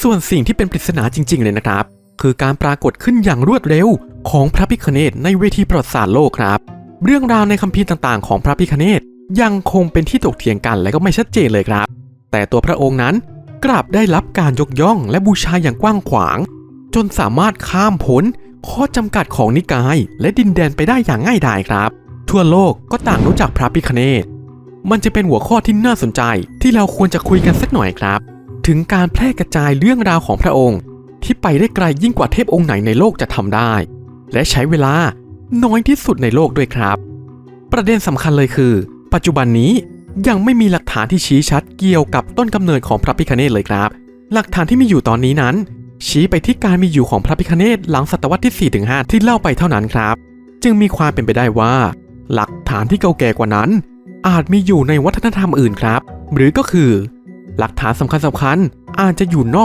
ส่วนสิ่งที่เป็นปริศนาจริง ๆ เลยนะครับ คือการปรากฏขึ้นอย่างรวดเร็วของพระพิคเนตในเวทีประวัติศาสตร์โลกครับ เรื่องราวในคัมภีร์ต่างๆ ของพระพิคเนตยังคงเป็นที่ถกเถียงกันและก็ไม่ชัดเจนเลยครับ แต่ตัวพระองค์นั้นกลับได้รับการยกย่องและบูชาอย่างกว้างขวาง จนสามารถข้ามพ้นข้อจำกัดของนิกายและดินแดนไปได้อย่างง่ายดายครับ ทั่วโลกก็ต่างรู้จักพระพิคเนตมันจะเป็นหัวข้อที่น่าสนใจที่เราควรจะคุยกันสักหน่อยครับ ถึงการแพร่กระจายเรื่องราวของพระองค์ ที่ไปได้ไกลยิ่งกว่าเทพองค์ไหนในโลกจะทำได้ และใช้เวลาน้อยที่สุดในโลกด้วยครับ ประเด็นสำคัญเลยคือ ปัจจุบันนี้ยังไม่มีหลักฐานที่ชี้ชัดเกี่ยวกับต้นกำเนิดของพระพิคเนตเลยครับ หลักฐานที่มีอยู่ตอนนี้นั้น ชี้ไปที่การมีอยู่ของพระพิคเนตหลังศตวรรษที่ 4-5 ที่เล่าไปเท่านั้นครับ จึงมีความเป็นไปได้ว่า หลักฐานที่เก่าแก่กว่านั้น อาจมีอยู่ในวัฒนธรรมอื่นครับ หรือก็คือ หลักฐานสำคัญสำคัญๆอาจจะอยู่นอก